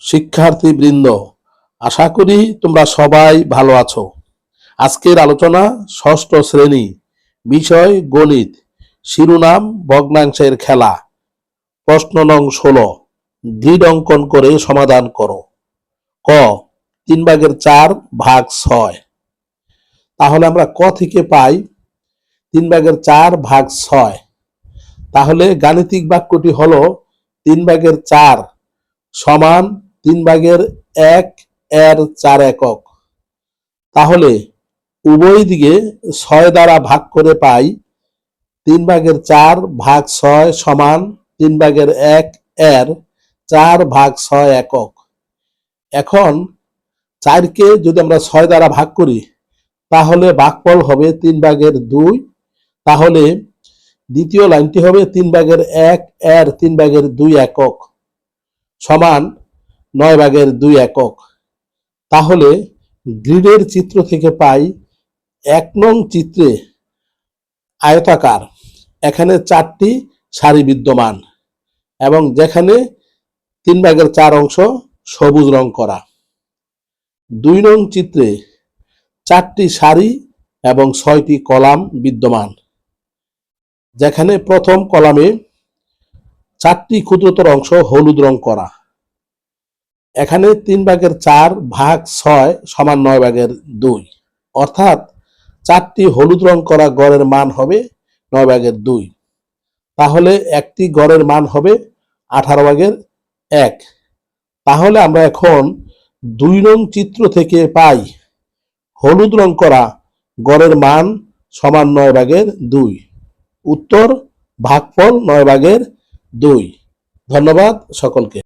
শিক্ষার্থী বৃন্দ আশা করি তোমরা সবাই ভালো আছো। আজকের আলোচনা ষষ্ঠ শ্রেণি, বিষয় গণিত, শিরোনাম ভগ্নাংশের খেলা। প্রশ্ন নং ষোলো গ্রিড অঙ্কন করে সমাধান করো। ক, তিন ভাগের চার ভাগ ছয়। তাহলে আমরা ক থেকে পাই, তিন ভাগের চার ভাগ ছয়। তাহলে গাণিতিক বাক্যটি হলো তিন ভাগের চার সমান তিন ভাগের এক, এর চার একক। তাহলে উভয় দিকে ছয় দ্বারা ভাগ করে পাই তিন ভাগের চার ভাগ ছয় সমান তিন ভাগের এক, এর চার ভাগ ছয় একক। এখন চারকে যদি আমরা ছয় দ্বারা ভাগ করি, তাহলে ভাগফল হবে তিন ভাগের দুই। তাহলে দ্বিতীয় লাইনটি হবে তিন ভাগের এক, এর তিন ভাগের দুই একক। সমান নয় ভাগের দুই একক। তাহলে গ্রিডের চিত্র থেকে পাই এক নং চিত্রে আয়তাকার, এখানে চারটি সারি বিদ্যমান এবং যেখানে তিন ভাগের চার অংশ সবুজ রং করা। দুই নং চিত্রে চারটি সারি এবং ছয়টি কলাম বিদ্যমান, যেখানে প্রথম কলামে চারটি ক্ষুদ্রতর অংশ হলুদ রং করা। এখানে তিন ভাগের চার ভাগ ছয় সমান নয় ভাগের দুই। অর্থাৎ চারটি হলুদ রং করা গড়ের মান হবে নয় ভাগের দুই। তাহলে একটি গড়ের মান হবে আঠারো ভাগের এক। তাহলে আমরা এখন দুই নং চিত্র থেকে পাই হলুদ রং করা গড়ের মান সমান নয় ভাগের দুই। উত্তর, ভাগফল নয় ভাগের দুই। ধন্যবাদ সকলকে।